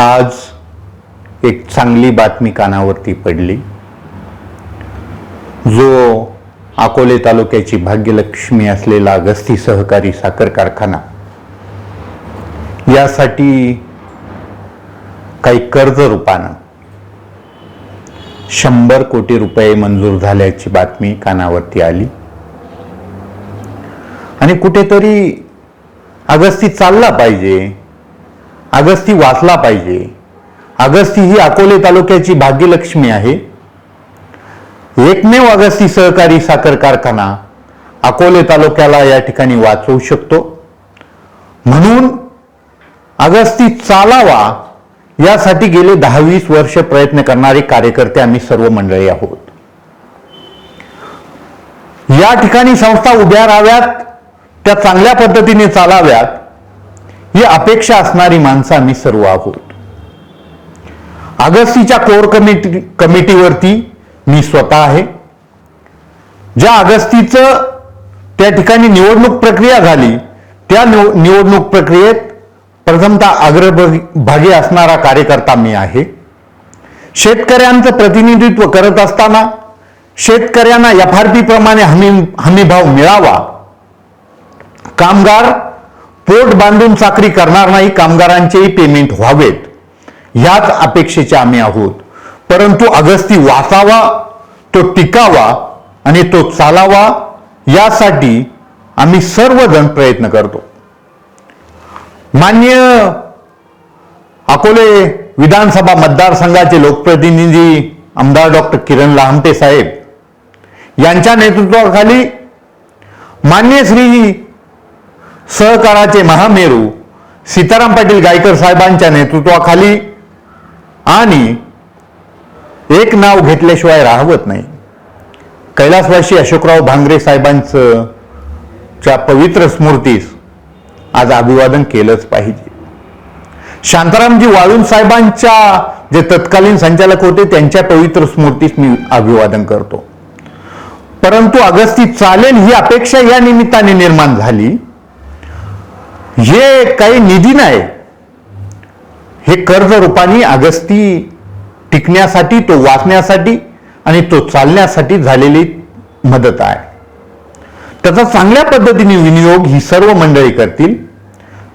आज एक चांगली बातमी कानावरती पडली. जो अकोले तालुक्याची भाग्यलक्ष्मी असलेला अगस्ती सहकारी साखर कारखाना. यासाठी काही कर्ज रूपानं शंभर कोटी रुपये मंजूर झाल्याची बातमी कानावरती आली. आणि कुठेतरी अगस्ती चालला पाहिजे अगस्ती वाचला पाहिजे. अगस्ती ही अकोले तालुक्याची भाग्यलक्ष्मी आहे. एकमेव अगस्ती सहकारी साखर कारखाना अकोले तालुक्याला या ठिकाणी वाचवू शकतो. म्हणून अगस्ती चालावा यासाठी गेले दहा वीस वर्ष प्रयत्न करणारे कार्यकर्ते आम्ही सर्व मंडळी आहोत. या ठिकाणी संस्था उभ्या राहाव्यात त्या चांगल्या पद्धतीने चालाव्यात ही अपेक्षा असणारी माणसं आम्ही सर्व आहोत. अगस्तीच्या कोर कमिटी कमिटीवरती मी स्वतः आहे. ज्या अगस्तीचं त्या ठिकाणी निवडणूक प्रक्रिया झाली त्या निवडणूक प्रक्रियेत प्रथमतः अग्रभागी असणारा कार्यकर्ता मी आहे. शेतकऱ्यांचं प्रतिनिधित्व करत असताना शेतकऱ्यांना एफ आर पी प्रमाणे हमी हमीभाव मिळावा. कामगार पोट बांधून चाकरी करणार नाही कामगारांचेही पेमेंट व्हावेत. ह्याच अपेक्षेचे आम्ही आहोत. परंतु अगस्ती वाचावा तो टिकावा आणि तो चालावा यासाठी आम्ही सर्वजण प्रयत्न करतो. मान्य अकोले विधानसभा मतदारसंघाचे लोकप्रतिनिधी आमदार डॉक्टर किरण लहामटे साहेब यांच्या नेतृत्वाखाली मान्य श्री सहकाराचे महामेरू सीताराम पाटील गायकर साहेबांच्या नेतृत्वाखाली आणि एक नाव घेतल्याशिवाय राहवत नाही. कैलासवासी अशोकराव भांगरे साहेबांचं च्या पवित्र स्मृतीस आज अभिवादन केलंच पाहिजे. शांतारामजी वाळून साहेबांच्या जे तत्कालीन संचालक होते त्यांच्या पवित्र स्मृतीस मी अभिवादन करतो. परंतु अगस्ती चालेल ही अपेक्षा या निमित्ताने निर्माण झाली. हे काही निधी नाही हे कर्ज रूपाने अगस्ती टिकण्यासाठी तो वाचण्यासाठी आणि तो चालण्यासाठी झालेली मदत आहे. त्याचा चांगल्या पद्धतीने विनियोग ही सर्व मंडळी करतील.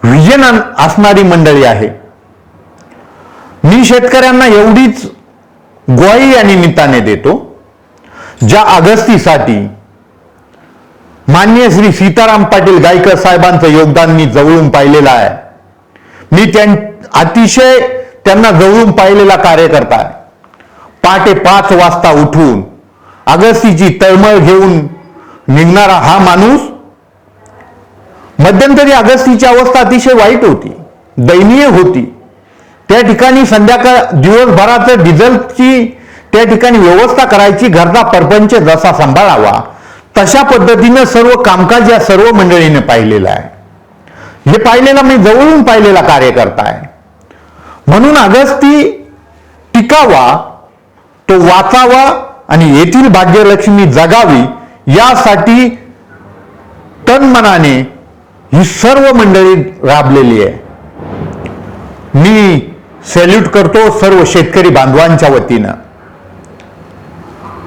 विजन असणारी मंडळी आहे. मी शेतकऱ्यांना एवढीच ग्वाही या निमित्ताने देतो ज्या अगस्तीसाठी मान्य श्री सीताराम पाटील गायकर साहेबांचं योगदान मी जवळून पाहिलेलं आहे. मी त्यां अतिशय त्यांना जवळून पाहिलेला कार्यकर्ता आहे. पहाटे पाच वाजता उठून अगस्तीची तळमळ घेऊन निघणारा हा माणूस मध्यंतरी अगस्तीची अवस्था अतिशय वाईट होती दयनीय होती. त्या ठिकाणी संध्याकाळ दिवसभराचं डिझेलची त्या ठिकाणी व्यवस्था करायची घरचा परपंच जसा सांभाळावा तशा पद्धतीनं सर्व कामकाज या सर्व मंडळीने पाहिलेलं आहे. हे पाहिलेला मी जवळून पाहिलेला कार्यकर्ता आहे. म्हणून अगस्ती टिकावा तो वाचावा आणि येथील भाग्यलक्ष्मी जगावी यासाठी तनमनाने ही सर्व मंडळी राबलेली आहे. मी सॅल्यूट करतो सर्व शेतकरी बांधवांच्या वतीनं.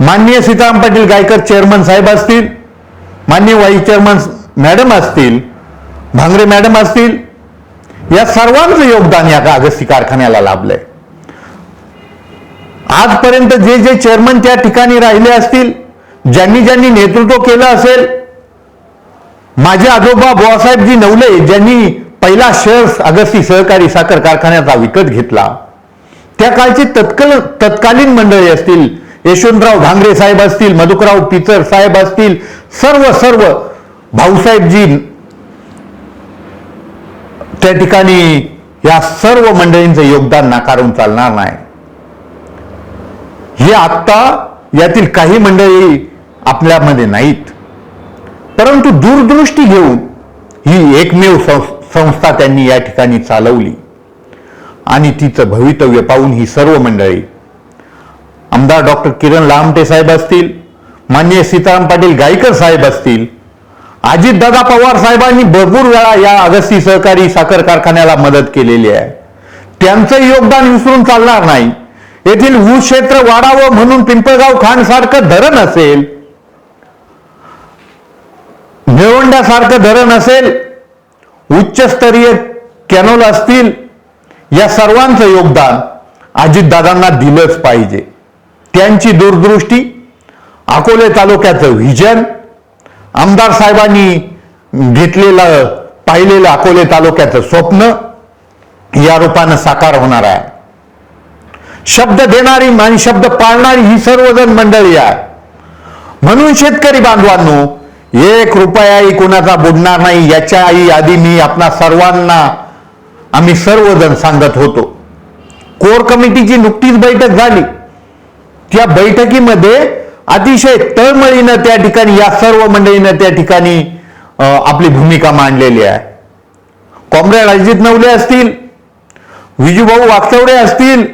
माननीय सीताराम पाटील गायकर चेअरमन साहेब असतील माननीय वाईस चेअरमन मॅडम असतील भांगरे मॅडम असतील या सर्वांचं योगदान या अगस्ती कारखान्याला लाभलंय. आजपर्यंत जे जे चेअरमन त्या ठिकाणी राहिले असतील ज्यांनी ज्यांनी नेतृत्व केलं असेल माझे आजोबा बुवासाहेबजी नवले ज्यांनी पहिला शेअर्स अगस्ती सहकारी साखर कारखान्याचा विकत घेतला त्या काळची तत्काल तत्कालीन मंडळी असतील यशवंतराव घांगरे साहेब असतील मधुकराव पिचर साहेब असतील सर्व सर्व भाऊसाहेबजी त्या ठिकाणी या सर्व मंडळींचं योगदान नाकारून चालणार नाही. हे आत्ता यातील काही मंडळी आपल्यामध्ये नाहीत. परंतु दूरदृष्टी घेऊन ही एकमेव संस्था त्यांनी या ठिकाणी चालवली. आणि तिचं भवितव्य पाहून ही सर्व मंडळी आमदार डॉक्टर किरण लामटे साहेब असतील मान्य सीताराम पाटील गायकर साहेब असतील अजितदादा पवार साहेबांनी भरपूर वेळा या अगस्ती सहकारी साखर कारखान्याला मदत केलेली आहे. त्यांचं योगदान विसरून चालणार नाही. येथील ऊस क्षेत्र वाढावं म्हणून पिंपळगाव खान सारखं धरण असेल निळवंड्यासारखं धरण असेल उच्चस्तरीय कॅनोल असतील या सर्वांचं योगदान अजितदादांना दिलंच पाहिजे. त्यांची दूरदृष्टी अकोले तालुक्याचं व्हिजन आमदार साहेबांनी घेतलेलं पाहिलेलं अकोले तालुक्याचं स्वप्न या रूपानं साकार होणार आहे. शब्द देणारी आणि शब्द पाळणारी ही सर्वजण मंडळी आहे. म्हणून शेतकरी बांधवांनो एक रुपयाही कोणाचा बुडणार नाही याच्या आई आधी मी आपणा सर्वांना आम्ही सर्वजण सांगत होतो. कोर कमिटीची नुकतीच बैठक झाली. त्या बैठकीमध्ये अतिशय तळमळीनं त्या ठिकाणी या सर्व मंडळीनं त्या ठिकाणी आपली भूमिका मांडलेली आहे. कॉम्रेड अजित नवले असतील विजूभाऊ वाकचवडे असतील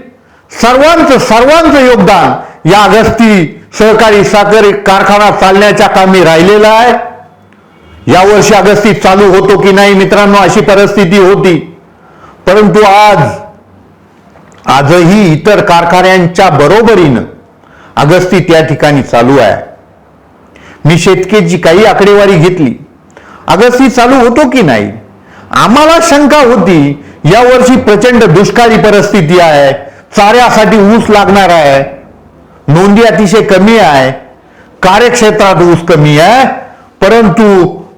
सर्वांचं सर्वांचं योगदान या अगस्ती सहकारी साखर कारखाना चालण्याच्या कामी राहिलेला आहे. यावर्षी अगस्ती चालू होतो की नाही मित्रांनो अशी परिस्थिती होती. परंतु आज आजही इतर कारखान्यांच्या बरोबरीनं अगस्ती त्या ठिकाणी चालू आहे. मी शेतकेची काही आकडेवारी घेतली. अगस्ती चालू होतो की नाही? आम्हाला शंका होती यावर्षी प्रचंड दुष्काळी परिस्थिती आहे चाऱ्यासाठी ऊस लागणार आहे नोंदी अतिशय कमी आहे कार्यक्षेत्रात ऊस कमी आहे परंतु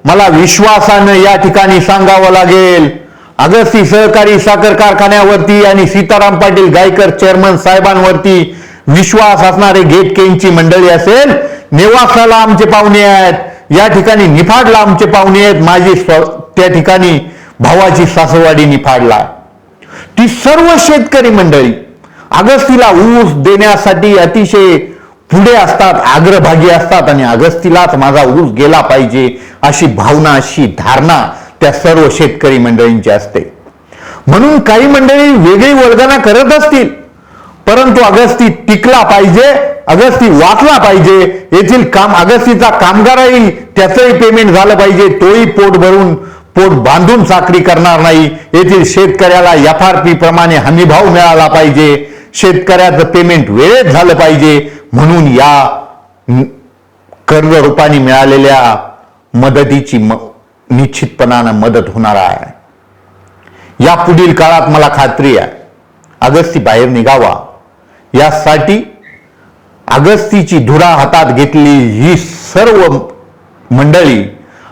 मला विश्वासानं या ठिकाणी सांगावं लागेल अगस्ती सहकारी साखर कारखान्यावरती आणि सीताराम पाटील गायकर चेअरमन साहेबांवरती विश्वास असणारे गेटकेंची मंडळी असेल नेवासाला आमचे पाहुणे आहेत. या ठिकाणी निफाडला आमचे पाहुणे आहेत. माझी त्या ठिकाणी भावाची सासवाडी निफाडला. ती सर्व शेतकरी मंडळी अगस्तीला ऊस देण्यासाठी अतिशय पुढे असतात आग्रभागी असतात आणि अगस्तीलाच माझा ऊस गेला पाहिजे अशी भावना अशी धारणा त्या सर्व शेतकरी मंडळींची असते. म्हणून काही मंडळी वेगळी वर्गना करत असतील. परंतु अगस्ती टिकला पाहिजे अगस्ती वाचला पाहिजे येथील काम अगस्तीचा कामगारही त्याचंही पेमेंट झालं पाहिजे तोही पोट भरून पोट बांधून चाकरी करणार नाही. येथील शेतकऱ्याला एफ आर पी प्रमाणे हमीभाव मिळाला पाहिजे. शेतकऱ्याचं पेमेंट वेळेत झालं पाहिजे. म्हणून या कर्ज रूपाने मिळालेल्या मदतीची म- निश्चितपणानं मदत होणार आहे. या पुढील काळात मला खात्री आहे. अगस्ती बाहेर निघावा. यासाठी अगस्तीची धुरा हातात घेतली ही सर्व मंडळी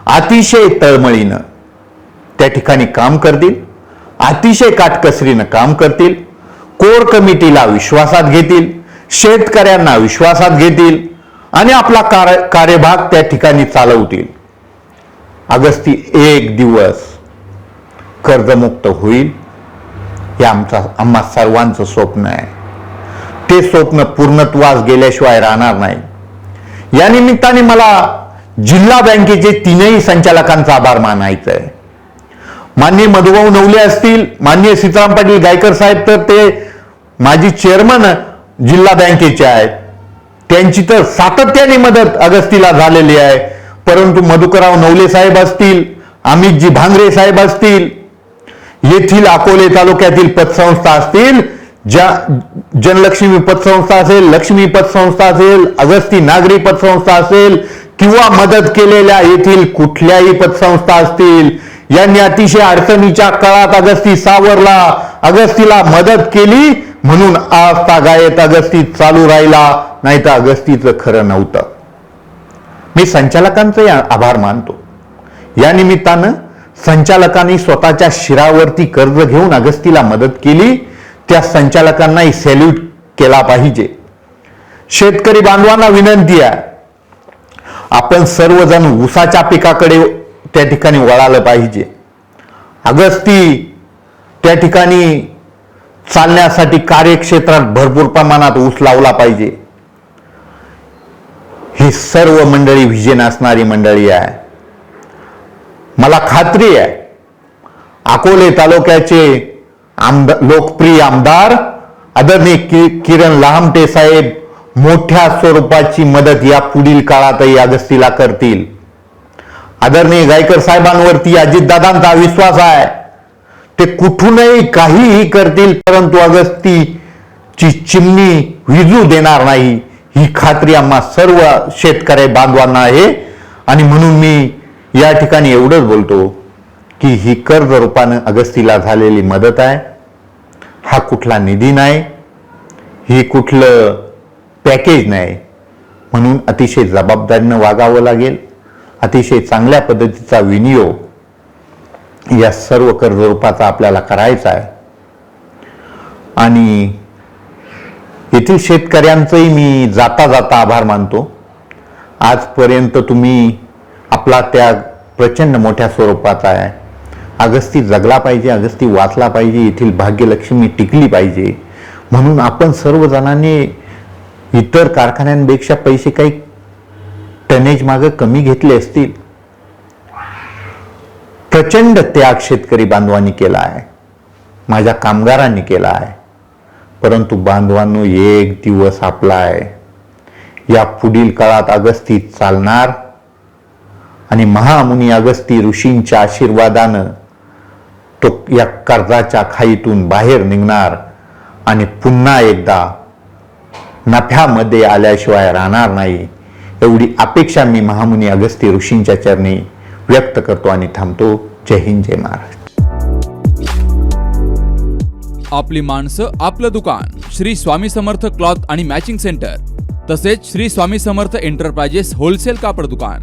अतिशय तळमळीनं त्या ठिकाणी काम करतील अतिशय काटकसरीनं काम करतील कोर कमिटीला विश्वासात घेतील शेतकऱ्यांना विश्वासात घेतील आणि आपला कार्य कार्यभाग त्या ठिकाणी चालवतील. अगस्ती एक दिवस कर्जमुक्त होईल हे आमचा आम्हा सर्वांचं स्वप्न आहे. ते स्वप्न पूर्णत्वास गेल्याशिवाय राहणार नाही. या निमित्ताने मला जिल्हा बँकेचे तीनही संचालकांचा आभार मानायचा आहे. मान्य मधुभाऊ नवले असतील मान्य सीताराम पाटील गायकर साहेब तर ते माजी चेअरमन जिल्हा बँकेचे आहेत. त्यांची तर सातत्याने मदत अगस्तीला झालेली आहे. परंतु मधुकरराव नवले साहेब असतील अमितजी भांगरे साहेब असतील येथील अकोले तालुक्यातील पतसंस्था असतील ज्या जनलक्ष्मी पतसंस्था असेल लक्ष्मी पतसंस्था असेल अगस्ती नागरी पतसंस्था असेल किंवा मदत केलेल्या येथील कुठल्याही पतसंस्था असतील यांनी अतिशय अडचणीच्या काळात अगस्ती सावरला अगस्तीला मदत केली म्हणून आज तागायत अगस्ती चालू राहिला नाही तर अगस्तीचं खरं नव्हतं. मी संचालकांचे आभार मानतो. या निमित्तानं संचालकांनी स्वतःच्या शिरावरती कर्ज घेऊन अगस्तीला मदत केली त्या संचालकांनाही सॅल्यूट केला पाहिजे. शेतकरी बांधवांना विनंती आहे आपण सर्वजण ऊसाच्या पिकाकडे त्या ठिकाणी वळालं पाहिजे. अगस्ती त्या ठिकाणी चालण्यासाठी कार्यक्षेत्रात भरपूर प्रमाणात ऊस लावला पाहिजे. ही सर्व मंडळी व्हिजन असणारी मंडळी आहे. मला खात्री आहे अकोले तालुक्याचे आमदार लोकप्रिय आमदार आदरणीय कि किरण लहामटे साहेब मोठ्या स्वरूपाची मदत या पुढील काळातही अगस्तीला करतील. आदरणीय गायकर साहेबांवरती अजितदादांचा विश्वास आहे. ते कुठूनही काहीही करतील परंतु अगस्तीची चिमणी विजू देणार नाही. ही खात्री आम्हा सर्व शेतकरी बांधवांना आहे. आणि म्हणून मी या ठिकाणी एवढंच बोलतो. की ही कर्ज रूपानं अगस्तीला झालेली मदत आहे. हा कुठला निधी नाही. ही कुठलं पॅकेज नाही. म्हणून अतिशय जबाबदारीनं वागावं लागेल. अतिशय चांगल्या पद्धतीचा विनियोग या सर्व कर्जरूपाचा आपल्याला करायचा आहे. आणि येथील शेतकऱ्यांचंही मी जाता जाता आभार मानतो. आजपर्यंत तुम्ही आपला त्याग प्रचंड मोठ्या स्वरूपाचा आहे. अगस्ती जगला पाहिजे अगस्ती वाचला पाहिजे येथील भाग्यलक्ष्मी टिकली पाहिजे. म्हणून आपण सर्वजणांनी इतर कारखान्यांपेक्षा पैसे काही टनेज मागं कमी घेतले असतील. प्रचंड त्याग शेतकरी बांधवांनी केला आहे. माझ्या कामगारांनी केला आहे. परंतु बांधवांनो एक दिवस आपला आहे. या पुढील काळात अगस्ती चालणार आणि महामुनी अगस्ती ऋषींच्या आशीर्वादानं तो या कर्जाच्या खाईतून बाहेर निघणार आणि पुन्हा एकदा नफ्यामध्ये आल्याशिवाय राहणार नाही एवढी अपेक्षा मी महामुनी अगस्ती ऋषींच्या चरणी व्यक्त करतो आणि थांबतो. जय हिंद जय महाराष्ट्र. आपली माणसं आपलं दुकान श्री स्वामी समर्थ क्लॉथ आणि मॅचिंग सेंटर तसेच श्री स्वामी समर्थ एंटरप्राइजेस होलसेल कापड दुकान.